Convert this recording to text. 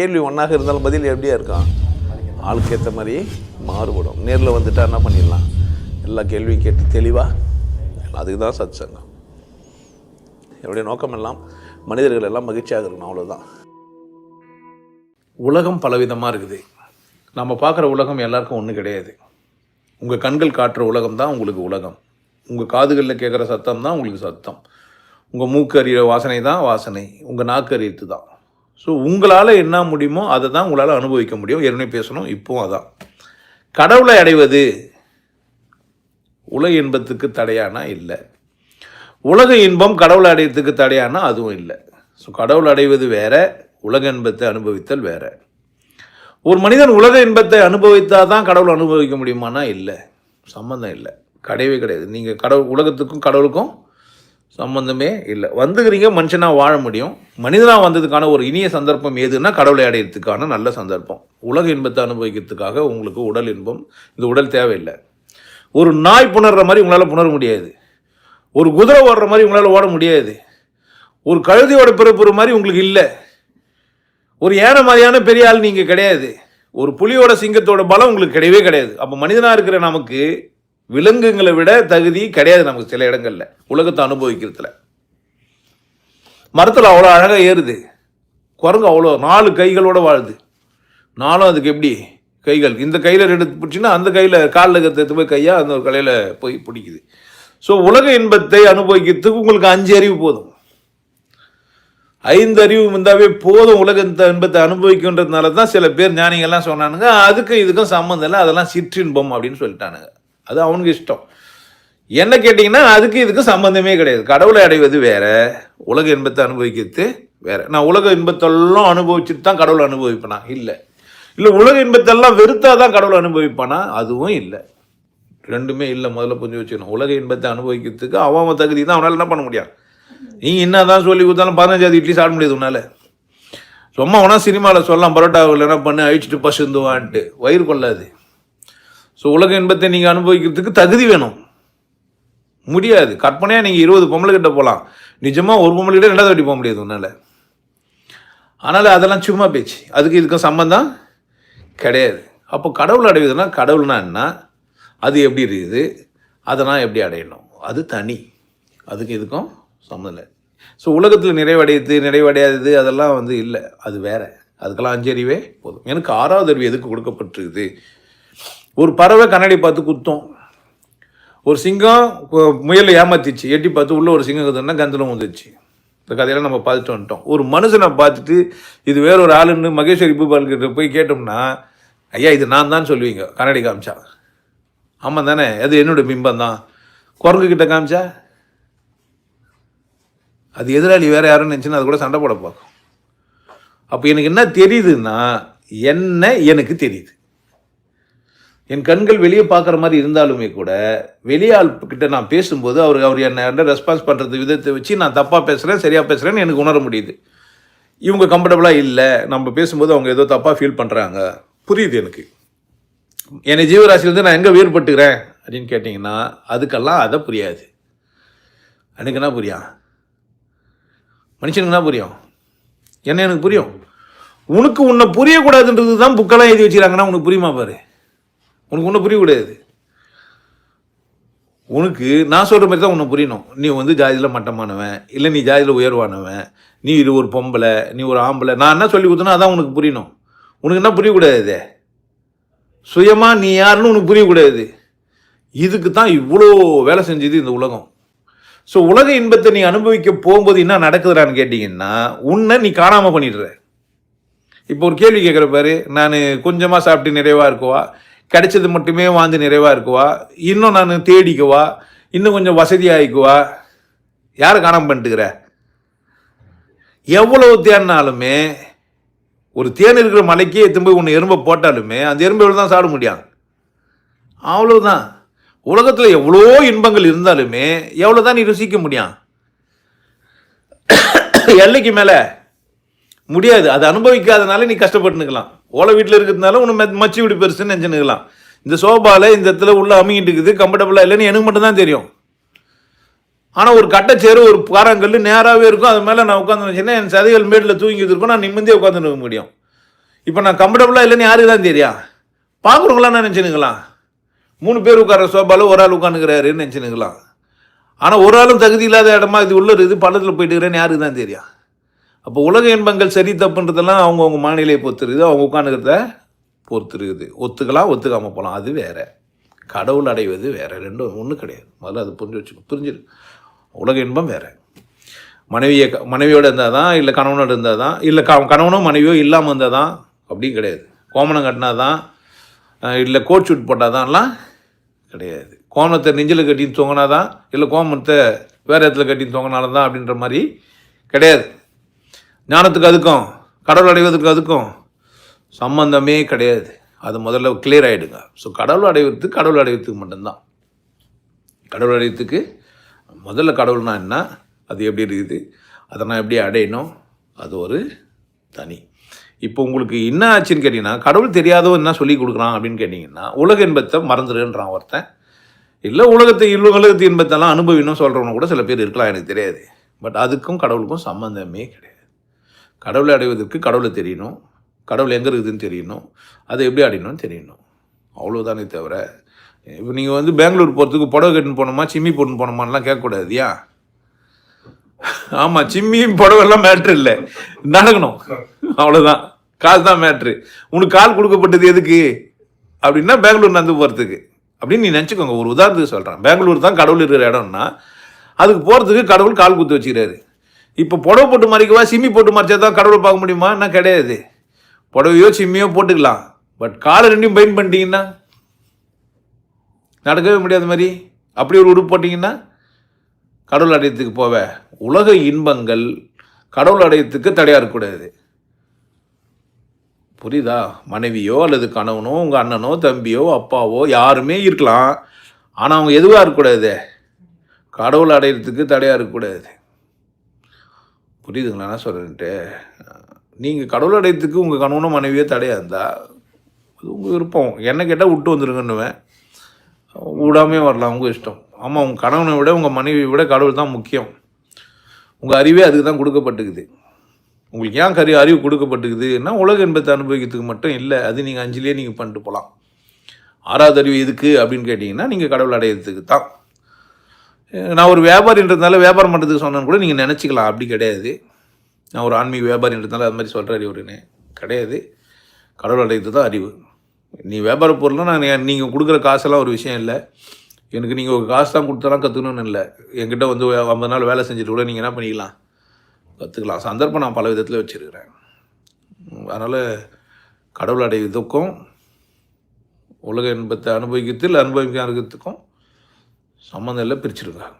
கேள்வி ஒன்றாக இருந்தாலும் பதில் எப்படியா இருக்கான் ஆளுக்கு ஏற்ற மாதிரி மாறுபடும். நேரில் வந்துட்டா என்ன பண்ணிடலாம்? எல்லா கேள்வியும் கேட்டு தெளிவாக அதுக்கு தான் சத் சங்கம் என்னுடைய நோக்கம் எல்லாம் மனிதர்கள் எல்லாம் மகிழ்ச்சியாக இருக்கணும் அவ்வளோதான் உலகம் பலவிதமாக இருக்குது. நம்ம பார்க்குற உலகம் எல்லாருக்கும் ஒன்றும் கிடையாது. உங்கள் கண்கள் காட்டுற உலகம் தான் உங்களுக்கு உலகம். உங்கள் காதுகளில் கேட்குற சத்தம் தான் உங்களுக்கு சத்தம். உங்கள் மூக்கு அறிகிற வாசனை தான் வாசனை. உங்கள் நாக்கு அறியத்து தான். ஸோ உங்களால் என்ன முடியுமோ அதை தான் உங்களால் அனுபவிக்க முடியும். ஏற்கனவே பேசணும். இப்போவும் அதான். கடவுளை அடைவது உலக இன்பத்துக்கு தடையானா? இல்லை. உலக இன்பம் கடவுளை அடையத்துக்கு தடையானா? அதுவும் இல்லை. ஸோ கடவுள் அடைவது வேற உலக இன்பத்தை அனுபவித்தல் வேற. ஒரு மனிதன் உலக இன்பத்தை அனுபவித்தால் தான் கடவுள் அனுபவிக்க முடியுமானா? இல்லை. சம்மந்தம் இல்லை. கிடையவே கிடையாது. நீங்கள் கடவுள் உலகத்துக்கும் கடவுளுக்கும் சம்மந்தமே இல்லை. வந்துக்கிறீங்க மனுஷனாக வாழ முடியும். மனிதனாக வந்ததுக்கான ஒரு இனிய சந்தர்ப்பம் எதுன்னா கடவுளை அடையிறதுக்கான நல்ல சந்தர்ப்பம். உலக இன்பத்தை அனுபவிக்கிறதுக்காக உங்களுக்கு உடல் இன்பம். இந்த உடல் தேவையில்லை. ஒரு நாய் புணர்ற மாதிரி உங்களால் புணர முடியாது. ஒரு குதிரை ஓடுற மாதிரி உங்களால் ஓட முடியாது. ஒரு கழுதியோட பிறப்புற மாதிரி உங்களுக்கு இல்லை. ஒரு ஏன மாதிரியான பெரிய ஆள் நீங்கள் கிடையாது. ஒரு புலியோட சிங்கத்தோட பலம் உங்களுக்கு கிடையவே கிடையாது. அப்போ மனிதனாக இருக்கிற நமக்கு விலங்குங்களை விட தகுதி கிடையாது நமக்கு சில இடங்களில். உலகத்தை அனுபவிக்கிறதுல. மரத்தில் அவ்வளோ அழகாக ஏறுது. குரங்கு அவ்வளோ நாலு கைகளோடு வாழுது. நாலும் அதுக்கு எப்படி கைகள்? இந்த கையில் ரெண்டு பிடிச்சின்னா அந்த கையில் காலில் எடுத்து போய் கையாக அந்த ஒரு கலையில் போய் பிடிக்குது. ஸோ உலக இன்பத்தை அனுபவிக்கிறதுக்கு உங்களுக்கு அஞ்சு அறிவு போதும். ஐந்து அறிவு இருந்தாவே போதும் உலக இந்த இன்பத்தை அனுபவிக்கின்றதுனால தான் சில பேர் ஞானிகள்லாம் சொன்னானுங்க அதுக்கும் இதுக்கும் சம்மந்தம் இல்லை அதெல்லாம் சிற்றின்பம் அப்படின்னு சொல்லிட்டானுங்க. அது அவனுக்கு இஷ்டம். என்ன கேட்டிங்கன்னா அதுக்கு இதுக்கு சம்மந்தமே கிடையாது. கடவுளை அடைவது வேற உலக இன்பத்தை அனுபவிக்கிறது வேற. நான் உலக இன்பத்தெல்லாம் அனுபவிச்சுட்டு தான் கடவுளை அனுபவிப்பேனா? இல்லை. இல்லை உலக இன்பத்தெல்லாம் வெறுத்தா தான் கடவுளை அனுபவிப்பானா? அதுவும் இல்லை. ரெண்டுமே இல்லை முதல்ல புரிஞ்சு வச்சுக்கணும். உலக இன்பத்தை அனுபவிக்கிறதுக்கு அவன் அவன் தகுதி தான். அவனால் என்ன பண்ண முடியாது நீ என்ன தான் சொல்லி கொடுத்தாலும் பதினஞ்சாவது இட்லி சாப்பிட முடியாது உன்னால். சும்மா வேணா சினிமாவில் சொல்லலாம் பரோட்டாவில் என்ன பண்ணு அழிச்சிட்டு பசுந்துவான்ட்டு. வயிறு கொள்ளாது. ஸோ உலக இன்பத்தை நீங்கள் அனுபவிக்கிறதுக்கு தகுதி வேணும். முடியாது. கற்பனையாக நீங்கள் இருபது பொம்பளை கிட்ட போகலாம் நிஜமாக ஒரு பொம்பளை கிட்ட ரெண்டாவது வாட்டி போக முடியாது உன்னால். அதனால் அதெல்லாம் சும்மா பேச்சு. அதுக்கு இதுக்கும் சம்மந்தம் கிடையாது. அப்போ கடவுள் அடைவதுன்னா கடவுள்னா என்ன? அது எப்படி இருக்குது? அதை நான் எப்படி அடையணும்? அது தனி. அதுக்கு இதுக்கும் சம்மந்தம் இல்லை. ஸோ உலகத்தில் நிறைவடையுது நிறைவடையாதது அதெல்லாம் வந்து இல்லை. அது வேற. அதுக்கெல்லாம் அஞ்சறிவே போதும். எனக்கு ஆறாவது அறிவு எதுக்கு கொடுக்கப்பட்டிருக்குது? ஒரு பறவை கண்ணாடி பார்த்து குத்தும். ஒரு சிங்கம் முயலை ஏமாத்திச்சு. எட்டி பார்த்து உள்ள ஒரு சிங்கம் இருக்குதுன்னா கந்தலம் வந்துச்சு இந்த கதையெல்லாம் நம்ம பார்த்துட்டு வந்துட்டோம். ஒரு மனுஷனை பார்த்துட்டு இது வேற ஒரு ஆளுன்னு மகேஸ்வரி பூபால்கிட்ட போய் கேட்டோம்னா ஐயா இது நான் தான் சொல்லுவீங்க. கண்ணாடி காமிச்சா. ஆமாம் தானே. அது என்னோட பிம்பம் தான். குரங்கு கிட்ட காமிச்சா. அது எதிராளி வேற யாரும் நினச்சின்னா அது கூட சண்டை போட பார்க்கும். அப்போ எனக்கு என்ன தெரியுதுன்னா என்ன எனக்கு தெரியுது. என் கண்கள் வெளியே பார்க்குற மாதிரி இருந்தாலுமே கூட வெளியாள் கிட்ட நான் பேசும்போது அவர் அவர் என்ன ரெஸ்பான்ஸ் பண்ணுறது விதத்தை வச்சு நான் தப்பாக பேசுகிறேன் சரியாக பேசுகிறேன்னு எனக்கு உணர முடியுது. இவங்க கம்ஃபர்டபுளாக இல்லை நம்ம பேசும்போது அவங்க ஏதோ தப்பாக ஃபீல் பண்ணுறாங்க புரியுது எனக்கு. என்னை ஜீவராசிலேருந்து நான் எங்கே வேறுபட்டுக்கிறேன்? அப்படின்னு கேட்டிங்கன்னா அதுக்கெல்லாம் அதை புரியாது. எனக்கு என்ன புரியும்? மனுஷனுக்கு புரியும்? என்ன எனக்கு புரியும்? உனக்கு உன்னை புரியக்கூடாதுன்றது தான் புக்கெல்லாம் எழுதி வச்சுக்கிறாங்கன்னா உனக்கு புரியுமா பாரு? உனக்கு ஒன்றும் புரியக்கூடாது உனக்கு நான் சொல்கிற மாதிரி தான் உன்னை புரியணும். நீ வந்து ஜாதியில் மட்டமானவன் இல்லை நீ ஜாதியில் உயர்வானவன் நீ இது ஒரு பொம்பளை நீ ஒரு ஆம்பளை நான் என்ன சொல்லி கொடுத்தனோ அதான் உனக்கு புரியணும். உனக்கு என்ன புரியக்கூடாது சுயமாக நீ யாருன்னு உனக்கு புரியக்கூடாது இதுக்கு தான் இவ்வளோ வேலை செஞ்சது இந்த உலகம். ஸோ உலக இன்பத்தை நீ அனுபவிக்க போகும்போது என்ன நடக்குதுடான்னு கேட்டிங்கன்னா உன்னை நீ காணாமல் பண்ணிடுற. இப்போ ஒரு கேள்வி கேட்குற பாரு. நான் கொஞ்சமாக சாப்பிட்டு நிறைவாக இருக்குவா? கிடைச்சது மட்டுமே வாழ்ந்து நிறைவாக இருக்குவா? இன்னும் நான் தேடிக்குவா? இன்னும் கொஞ்சம் வசதியாகிக்குவா யாரை காணாமல் பண்ணிட்டுக்கிற எவ்வளவு தேடினாலுமே ஒரு தேன் இருக்கிற மலைக்கே எத்தும் போய் ஒன்று எறும்பை போட்டாலுமே அந்த எறும்பை தான் சாப்பிட முடியும்? அவ்வளோதான் உலகத்தில் எவ்வளோ இன்பங்கள் இருந்தாலுமே எவ்வளோ தான் நீ ருசிக்க முடியும்? எல்லைக்கு மேலே முடியாது. அதை அனுபவிக்காதனால நீ கஷ்டப்பட்டுனுக்கலாம் ஓலை வீட்டில் இருக்கிறதுனால உன்னை மச்சி வீடு பெருசுன்னு நினச்சினுக்கலாம் இந்த சோபாவில் இந்த இடத்துல உள்ளே அமுங்கிட்டு இருக்குது கம்ஃபர்டபுளாக இல்லைன்னு எனக்கு மட்டும்தான் தெரியும். ஆனால் ஒரு கட்டச்சேரு ஒரு பாறாங்கல் நேராகவே இருக்கும். அது மேலே நான் உட்காந்து வச்சுன்னா என் சதைகள் மேட்டில் தூங்கி இருக்கும். நான் நிம்மதியாக உட்காந்துருக்க முடியும். இப்போ நான் கம்ஃபர்டபுளாக இல்லைன்னு யாருக்கு தான் தெரியா? பார்க்குறவங்களாம் நான் நினச்சினுக்கலாம் மூணு பேர் உட்கார சோபாவில் ஒரு ஆள் உட்காந்துக்கிறாருன்னு நினச்சினுக்கலாம் ஆனால் ஒரு ஆளும் தகுதி இல்லாத இடமா இது உள்ள இருக்குது பள்ளத்தில் போயிட்டுக்கிறேன்னு யாருக்கு தான் தெரியும் அப்போ உலக இன்பங்கள் சரி தப்புன்றதெல்லாம் அவங்கவுங்க மாநிலையை பொறுத்து இருக்குது அவங்க உட்காந்துக்கிறத பொறுத்து இருக்குது ஒத்துக்கலாம் ஒத்துக்காமல் போகலாம் அது வேறு. கடவுள் அடைவது வேறு. ரெண்டும் ஒன்றும் கிடையாது. முதல்ல அது புரிஞ்சு வச்சுக்கோ புரிஞ்சிரு உலக இன்பம் வேறு. மனைவியை க- மனைவியோடு இருந்தால் தான் இல்லை கணவனோட இருந்தால் தான் இல்லை க கணவனும் மனைவியோ இல்லாமல் இருந்தால் தான் அப்படியும் கிடையாது. கோமணம் கட்டினா தான் இல்லை கோட் ஷூட் போட்டால் தான்லாம் கிடையாது. கோமணத்தை நெஞ்சில் கட்டின்னு தொங்கினா தான் இல்லை கோமணத்தை வேறு இடத்துல கட்டின்னு தொங்கினாலும் தான் அப்படின்ற மாதிரி கிடையாது. ஞானத்துக்கு அதுக்கும் கடவுள் அடைவதற்கு அதுக்கும் சம்பந்தமே கிடையாது. அது முதல்ல கிளியர் ஆகிடுங்க ஸோ கடவுள் அடைவதுக்கு கடவுள் அடைவதுக்கு மட்டும்தான். கடவுள் அடைவதுக்கு முதல்ல கடவுள்னா என்ன? அது எப்படி இருக்குது? அதை நான் எப்படி அடையணும்? அது ஒரு தனி. இப்போ உங்களுக்கு என்ன ஆச்சுன்னு கேட்டிங்கன்னா கடவுள் தெரியாதவன் என்ன சொல்லி கொடுக்குறான் அப்படின்னு கேட்டிங்கன்னா உலக இன்பத்தை மறந்துடுன்றான் ஒருத்தன். இல்லை உலகத்தை இல்லை உலகத்து இன்பத்தெல்லாம் அனுபவின்னு சொல்கிறவங்க கூட சில பேர் இருக்கலாம் எனக்கு தெரியாது. பட் அதுக்கும் கடவுளுக்கும் சம்மந்தமே கிடையாது. கடவுளை அடைவதற்கு கடவுளை தெரியணும். கடவுள் எங்கே இருக்குதுன்னு தெரியணும். அதை எப்படி அடையணும்னு தெரியணும். அவ்வளோதானே தவிர இப்போ நீங்கள் வந்து பெங்களூர் போகிறதுக்கு புடவை கட்டுன்னு போனோமா சிம்மி போட்டுன்னு போனோமான்லாம் கேட்கக்கூடாது ஏன் ஆமாம் சிம்மியும் புடவெல்லாம் மேட்ரு இல்லை. நடக்கணும். அவ்வளோதான் காசு தான் மேட்ரு உனக்கு கால் கொடுக்கப்பட்டது எதுக்கு? அப்படின்னா பெங்களூர் நடந்து போகிறதுக்கு அப்படின்னு நீ நினச்சிக்கோங்க. ஒரு உதாரணத்துக்கு சொல்கிறேன் பெங்களூர் தான் கடவுள் இருக்கிற இடம்னா அதுக்கு போகிறதுக்கு கடவுள் கால் குத்து வச்சுக்கிறாரு. இப்போ புடவை போட்டு மறைக்கவா? சிம்மி போட்டு மறைச்சா தான் கடவுளை பார்க்க முடியுமா? என்ன கிடையாது. புடவையோ சிம்மியோ போட்டுக்கலாம். பட் காலை ரெண்டையும் பைன் பண்ணிட்டீங்கன்னா நடக்கவே முடியாத மாதிரி. அப்படி ஒரு உடுப்பு போட்டிங்கன்னா கடவுள் அடையத்துக்கு போவ. உலக இன்பங்கள் கடவுள் அடையத்துக்கு தடையாக இருக்கக்கூடாது. புரியுதா? மனைவியோ அல்லது கணவனோ உங்கள் அண்ணனோ தம்பியோ அப்பாவோ யாருமே இருக்கலாம். ஆனால் அவங்க எதுவாக இருக்கக்கூடாது? கடவுள் அடையிறதுக்கு தடையாக இருக்கக்கூடாது. புரியுதுங்களா? நான் சொல்கிறேன்ட்டு நீங்கள் கடவுள் அடையத்துக்கு உங்கள் கணவனும் மனைவியே தடையாக இருந்தால் அது உங்கள் விருப்பம். என்ன கேட்டால் விட்டு வந்துருங்கன்னுவேன். விடாமே வரலாம் உங்கள் இஷ்டம். ஆமாம் உங்கள் கணவனை விட உங்கள் மனைவியை விட கடவுள் தான் முக்கியம். உங்கள் அறிவே அதுக்கு தான் கொடுக்கப்பட்டுக்குது. உங்களுக்கு ஏன் கறி அறிவு கொடுக்கப்பட்டுக்குதுன்னா உலக இன்பத்தை அனுபவிக்கிறதுக்கு மட்டும் இல்லை அது நீங்கள் அஞ்சிலே நீங்கள் பண்ணிட்டு போகலாம் ஆறாவது அறிவு எதுக்கு அப்படின்னு கேட்டிங்கன்னா நீங்கள் கடவுள் அடையிறதுக்கு தான். நான் ஒரு வியாபாரின்றதுனால வியாபாரம் பண்ணுறதுக்கு சொன்னேன்னு கூட நீங்கள் நினச்சிக்கலாம். அப்படி கிடையாது. நான் ஒரு ஆன்மீக வியாபாரின்றதுனால அது மாதிரி சொல்கிறாரு இவருன்னு கிடையாது. கடவுள் அடையிறது தான் அறிவு. நீ வியாபார பொருள்னா நான் நீங்கள் கொடுக்குற காசெல்லாம் ஒரு விஷயம் இல்லை. எனக்கு நீங்கள் ஒரு காசு தான் கொடுத்தாலாம் கற்றுக்கணும்னு இல்லை. என்கிட்ட வந்து ஐம்பது நாள் வேலை செஞ்சுட்டு கூட நீங்கள் என்ன பண்ணிக்கலாம்? கற்றுக்கலாம் சந்தர்ப்பம் நான் பல விதத்தில் வச்சுருக்கிறேன். அதனால் கடவுள் அடைவதற்கும் உலக இன்பத்தை அனுபவிக்கிறதில் அனுபவிக்கிறதுக்கும் சம்மந்தம் இல்லை பிரிச்சிருக்காங்க.